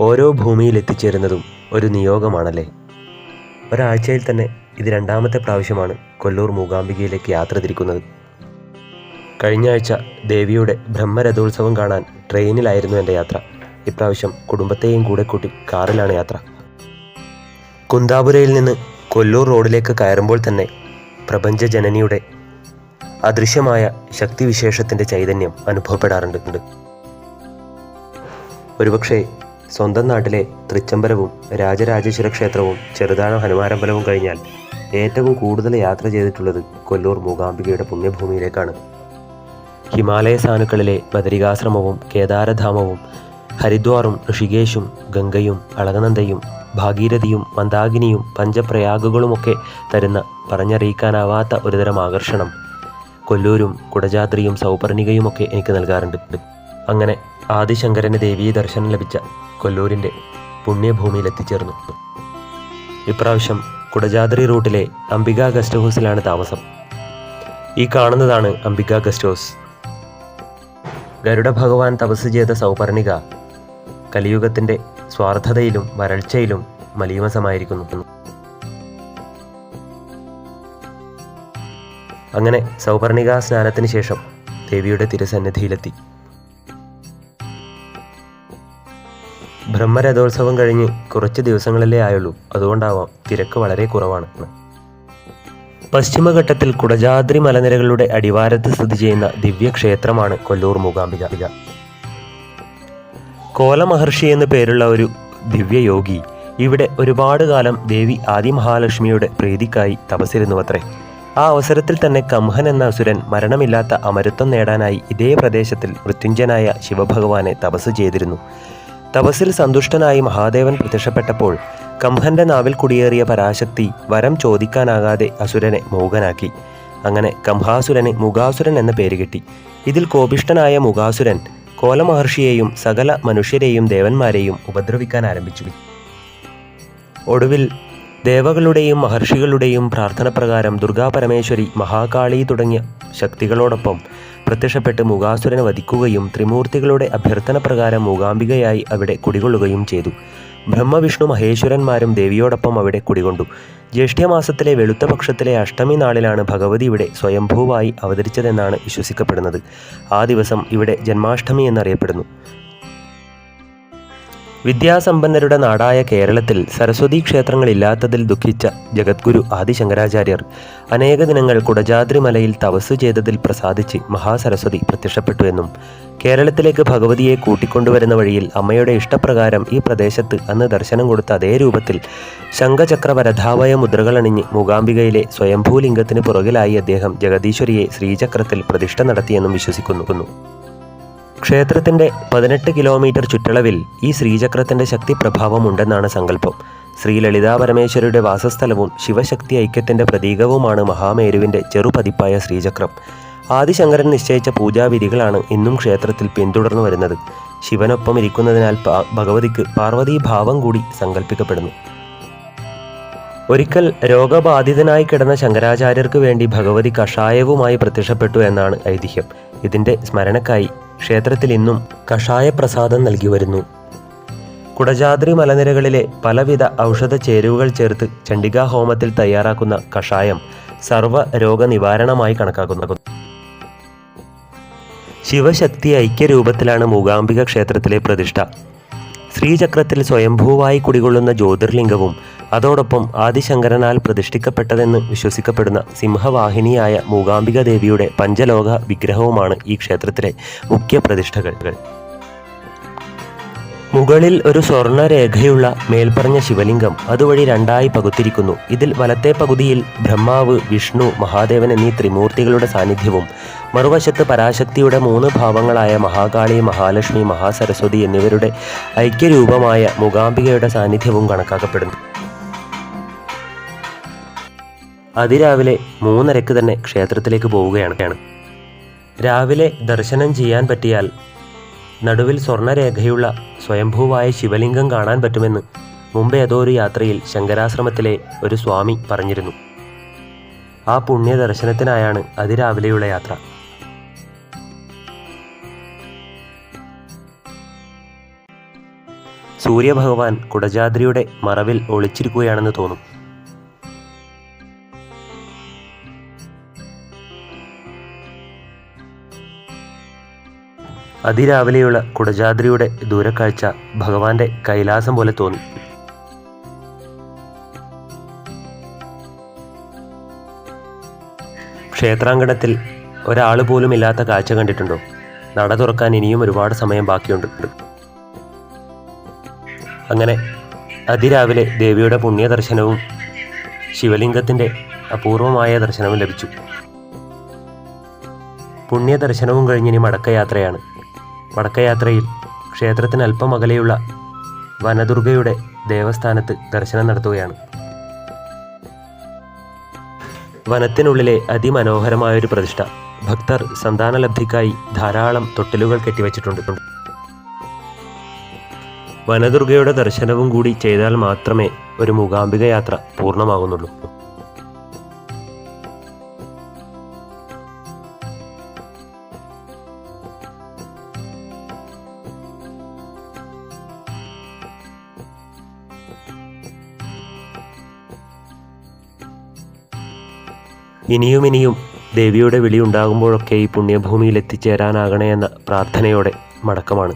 ഓരോ ഭൂമിയിൽ എത്തിച്ചേരുന്നതും ഒരു നിയോഗമാണല്ലേ? ഒരാഴ്ചയിൽ തന്നെ ഇത് രണ്ടാമത്തെ പ്രാവശ്യമാണ് കൊല്ലൂർ മൂകാംബികയിലേക്ക് യാത്ര തിരിക്കുന്നത്. കഴിഞ്ഞ ആഴ്ച ദേവിയുടെ ബ്രഹ്മരഥോത്സവം കാണാൻ ട്രെയിനിലായിരുന്നു എന്റെ യാത്ര. ഇപ്രാവശ്യം കുടുംബത്തെയും കൂടെ കൂട്ടി കാറിലാണ് യാത്ര. കുന്താപുരയിൽ നിന്ന് കൊല്ലൂർ റോഡിലേക്ക് കയറുമ്പോൾ തന്നെ പ്രപഞ്ച ജനനിയുടെ അദൃശ്യമായ ശക്തിവിശേഷത്തിന്റെ ചൈതന്യം അനുഭവപ്പെടാറുണ്ട്. ഒരുപക്ഷെ സ്വന്തം നാട്ടിലെ തൃച്ചംബരവും രാജരാജേശ്വര ക്ഷേത്രവും ചെറുതാഴം ഹനുമാരമ്പലവും കഴിഞ്ഞാൽ ഏറ്റവും കൂടുതൽ യാത്ര ചെയ്തിട്ടുള്ളത് കൊല്ലൂർ മൂകാംബികയുടെ പുണ്യഭൂമിയിലേക്കാണ്. ഹിമാലയ സാനുക്കളിലെ ബദരികാശ്രമവും കേദാരധാമവും ഹരിദ്വാറും ഋഷികേശും ഗംഗയും അളകനന്ദയും ഭാഗീരഥിയും മന്ദാകിനിയും പഞ്ചപ്രയാഗുകളുമൊക്കെ തരുന്ന പറഞ്ഞറിയിക്കാനാവാത്ത ഒരുതരം ആകർഷണം കൊല്ലൂരും കുടജാദ്രിയും സൗപർണികയുമൊക്കെ എനിക്ക് നൽകാറുണ്ട്. അങ്ങനെ ആദിശങ്കരന് ദേവീ ദർശനം ലഭിച്ച കൊല്ലൂരിന്റെ പുണ്യഭൂമിയിൽ എത്തിച്ചേർന്നു ഇപ്രാവശ്യം കുടജാദ്രി റൂട്ടിലെ അംബിക ഗസ്റ്റ് ഹൗസിലാണ് താമസം. ഈ കാണുന്നതാണ് അംബിക ഗസ്റ്റ് ഹൗസ്. ഗരുഡ ഭഗവാൻ തപസ് ചെയ്ത സൗപർണിക കലിയുഗത്തിന്റെ സ്വാർത്ഥതയിലും വരൾച്ചയിലും മലീമസമായിരിക്കുന്നു. അങ്ങനെ സൗപർണിക സ്നാനത്തിന് ശേഷം ദേവിയുടെ തിരുസന്നിധിയിലെത്തി. ബ്രഹ്മരഥോത്സവം കഴിഞ്ഞ് കുറച്ച് ദിവസങ്ങളിലേ ആയുള്ളൂ. അതുകൊണ്ടാവാം തിരക്ക് വളരെ കുറവാണ്. പശ്ചിമഘട്ടത്തിൽ കുടജാദ്രി മലനിരകളുടെ അടിവാരത്ത് സ്ഥിതി ചെയ്യുന്ന ദിവ്യക്ഷേത്രമാണ് കൊല്ലൂർ മൂകാംബിക. കോലമഹർഷി എന്നു പേരുള്ള ഒരു ദിവ്യയോഗി ഇവിടെ ഒരുപാട് കാലം ദേവി ആദിമഹാലക്ഷ്മിയുടെ പ്രീതിക്കായി തപസ്സിരുന്നുവത്രേ. ആ അവസരത്തിൽ തന്നെ കംഹൻ എന്ന അസുരൻ മരണമില്ലാത്ത അമരത്വം നേടാനായി ഇതേ പ്രദേശത്തിൽ മൃത്യുഞ്ജനായ ശിവഭഗവാനെ തപസ് ചെയ്തിരുന്നു. തപസ്സിൽ സന്തുഷ്ടനായി മഹാദേവൻ പ്രത്യക്ഷപ്പെട്ടപ്പോൾ കംഹന്റെ നാവിൽ കുടിയേറിയ പരാശക്തി വരം ചോദിക്കാനാകാതെ അസുരനെ മൂകനാക്കി. അങ്ങനെ കംഹാസുരന് മുഖാസുരൻ എന്ന പേര് കിട്ടി. ഇതിൽ കോപിഷ്ടനായ മുഖാസുരൻ കോലമഹർഷിയെയും സകല മനുഷ്യരെയും ദേവന്മാരെയും ഉപദ്രവിക്കാൻ ആരംഭിച്ചു. ഒടുവിൽ ദേവകളുടെയും മഹർഷികളുടെയും പ്രാർത്ഥന പ്രകാരം ദുർഗാപരമേശ്വരി മഹാകാളി തുടങ്ങിയ ശക്തികളോടൊപ്പം പ്രത്യക്ഷപ്പെട്ട് മുഖാസുരനെ വധിക്കുകയും ത്രിമൂർത്തികളുടെ അഭ്യർത്ഥന പ്രകാരം മൂകാംബികയായി അവിടെ കുടികൊള്ളുകയും ചെയ്തു. ബ്രഹ്മവിഷ്ണു മഹേശ്വരന്മാരും ദേവിയോടൊപ്പം അവിടെ കുടികൊണ്ടു. ജ്യേഷ്ഠ്യമാസത്തിലെ വെളുത്ത പക്ഷത്തിലെ അഷ്ടമി നാളിലാണ് ഭഗവതി ഇവിടെ സ്വയംഭൂവായി അവതരിച്ചതെന്നാണ് വിശ്വസിക്കപ്പെടുന്നത്. ആ ദിവസം ഇവിടെ ജന്മാഷ്ടമി എന്നറിയപ്പെടുന്നു. വിദ്യാസമ്പന്നരുടെ നാടായ കേരളത്തിൽ സരസ്വതി ക്ഷേത്രങ്ങളില്ലാത്തതിൽ ദുഃഖിച്ച ജഗദ്ഗുരു ആദിശങ്കരാചാര്യർ അനേക ദിനങ്ങൾ കുടജാദ്രി മലയിൽ തപസ് ചെയ്തതിൽ പ്രസാദിച്ച് മഹാസരസ്വതി പ്രത്യക്ഷപ്പെട്ടു എന്നും കേരളത്തിലേക്ക് ഭഗവതിയെ കൂട്ടിക്കൊണ്ടുവരുന്ന വഴിയിൽ അമ്മയുടെ ഇഷ്ടപ്രകാരം ഈ പ്രദേശത്ത് അന്ന് ദർശനം കൊടുത്ത അതേ രൂപത്തിൽ ശംഖചക്രവരധാവയ മുദ്രകളണിഞ്ഞ് മൂകാംബികയിലെ സ്വയംഭൂലിംഗത്തിന് പുറകിലായി അദ്ദേഹം ജഗദീശ്വരിയെ ശ്രീചക്രത്തിൽ പ്രതിഷ്ഠ നടത്തിയെന്നും വിശ്വസിക്കുന്നു. ക്ഷേത്രത്തിന്റെ പതിനെട്ട് കിലോമീറ്റർ ചുറ്റളവിൽ ഈ ശ്രീചക്രത്തിന്റെ ശക്തി പ്രഭാവം ഉണ്ടെന്നാണ് സങ്കല്പം. ശ്രീ ലളിതാ പരമേശ്വരിയുടെ വാസസ്ഥലവും ശിവശക്തി ഐക്യത്തിന്റെ പ്രതീകവുമാണ് മഹാമേരുവിന്റെ ചെറുപതിപ്പായ ശ്രീചക്രം. ആദിശങ്കരൻ നിശ്ചയിച്ച പൂജാവിധികളാണ് ഇന്നും ക്ഷേത്രത്തിൽ പിന്തുടർന്നു വരുന്നത്. ശിവനൊപ്പം ഇരിക്കുന്നതിനാൽ ഭഗവതിക്ക് പാർവതി ഭാവം കൂടി സങ്കല്പിക്കപ്പെടുന്നു. ഒരിക്കൽ രോഗബാധിതനായി കിടന്ന ശങ്കരാചാര്യർക്ക് വേണ്ടി ഭഗവതി കഷായവുമായി പ്രത്യക്ഷപ്പെട്ടു എന്നാണ് ഐതിഹ്യം. ഇതിന്റെ സ്മരണക്കായി ക്ഷേത്രത്തിൽ ഇന്നും കഷായ പ്രസാദം നൽകി വരുന്നു. കുടജാദ്രി മലനിരകളിലെ പലവിധ ഔഷധ ചേരുവകൾ ചേർത്ത് ചണ്ഡികാ ഹോമത്തിൽ തയ്യാറാക്കുന്ന കഷായം സർവ രോഗനിവാരണമായി കണക്കാക്കുന്നു. ശിവശക്തി ഐക്യരൂപത്തിലാണ് മൂകാംബിക ക്ഷേത്രത്തിലെ പ്രതിഷ്ഠ. ശ്രീചക്രത്തിൽ സ്വയംഭൂവായി കുടികൊള്ളുന്ന ജ്യോതിർലിംഗവും അതോടൊപ്പം ആദിശങ്കരനാൽ പ്രതിഷ്ഠിക്കപ്പെട്ടതെന്ന് വിശ്വസിക്കപ്പെടുന്ന സിംഹവാഹിനിയായ മൂകാംബിക ദേവിയുടെ പഞ്ചലോക വിഗ്രഹവുമാണ് ഈ ക്ഷേത്രത്തിലെ മുഖ്യ പ്രതിഷ്ഠകൾ. മുകളിൽ ഒരു സ്വർണരേഖയുള്ള മേൽപ്പറഞ്ഞ ശിവലിംഗം അതുവഴി രണ്ടായി പകുത്തിരിക്കുന്നു. ഇതിൽ വലത്തെ പകുതിയിൽ ബ്രഹ്മാവ് വിഷ്ണു മഹാദേവൻ എന്നീ ത്രിമൂർത്തികളുടെ സാന്നിധ്യവും മറുവശത്ത് പരാശക്തിയുടെ മൂന്ന് ഭാവങ്ങളായ മഹാകാളി മഹാലക്ഷ്മി മഹാസരസ്വതി എന്നിവരുടെ ഐക്യരൂപമായ മൂകാംബികയുടെ സാന്നിധ്യവും കണക്കാക്കപ്പെടുന്നു. അതിരാവിലെ മൂന്നരക്ക് തന്നെ ക്ഷേത്രത്തിലേക്ക് പോവുകയാണ്. രാവിലെ ദർശനം ചെയ്യാൻ പറ്റിയാൽ നടുവിൽ സ്വർണരേഖയുള്ള സ്വയംഭൂവായ ശിവലിംഗം കാണാൻ പറ്റുമെന്ന് മുമ്പ് ഏതോ ഒരു യാത്രയിൽ ശങ്കരാശ്രമത്തിലെ ഒരു സ്വാമി പറഞ്ഞിരുന്നു. ആ പുണ്യ ദർശനത്തിനായാണ് അതിരാവിലെയുള്ള യാത്ര. സൂര്യഭഗവാൻ കുടജാദ്രിയുടെ മറവിൽ ഒളിച്ചിരിക്കുകയാണെന്ന് തോന്നും. അതിരാവിലെയുള്ള കുടജാദ്രിയുടെ ദൂരക്കാഴ്ച ഭഗവാന്റെ കൈലാസം പോലെ തോന്നി. ക്ഷേത്രാങ്കണത്തിൽ ഒരാൾ പോലും ഇല്ലാത്ത കാഴ്ച കണ്ടിട്ടുണ്ടോ? നട തുറക്കാൻ ഇനിയും ഒരുപാട് സമയം ബാക്കിയുണ്ട്. അങ്ങനെ അതിരാവിലെ ദേവിയുടെ പുണ്യ ദർശനവും ശിവലിംഗത്തിന്റെ അപൂർവമായ ദർശനവും ലഭിച്ചു. പുണ്യ ദർശനവും കഴിഞ്ഞിനി മടക്കയാത്രയാണ്. മടക്കയാത്രയിൽ ക്ഷേത്രത്തിന് അല്പം അകലെയുള്ള വനദുർഗയുടെ ദേവസ്ഥാനത്ത് ദർശനം നടത്തുകയാണ്. വനത്തിനുള്ളിലെ അതിമനോഹരമായൊരു പ്രതിഷ്ഠ ഭക്തർ സന്താനലബ്ധിക്കായി ധാരാളം തൊട്ടിലുകൾ കെട്ടിവച്ചിട്ടുണ്ട്. വനദുർഗയുടെ ദർശനവും കൂടി ചെയ്താൽ മാത്രമേ ഒരു മൂകാംബിക യാത്ര പൂർണമാകുന്നുള്ളൂ. ഇനിയും ഇനിയും ദേവിയുടെ വിളി ഉണ്ടാകുമ്പോഴൊക്കെ ഈ പുണ്യഭൂമിയിൽ എത്തിച്ചേരാനാകണേ എന്ന പ്രാർത്ഥനയോടെ മടക്കമാണ്.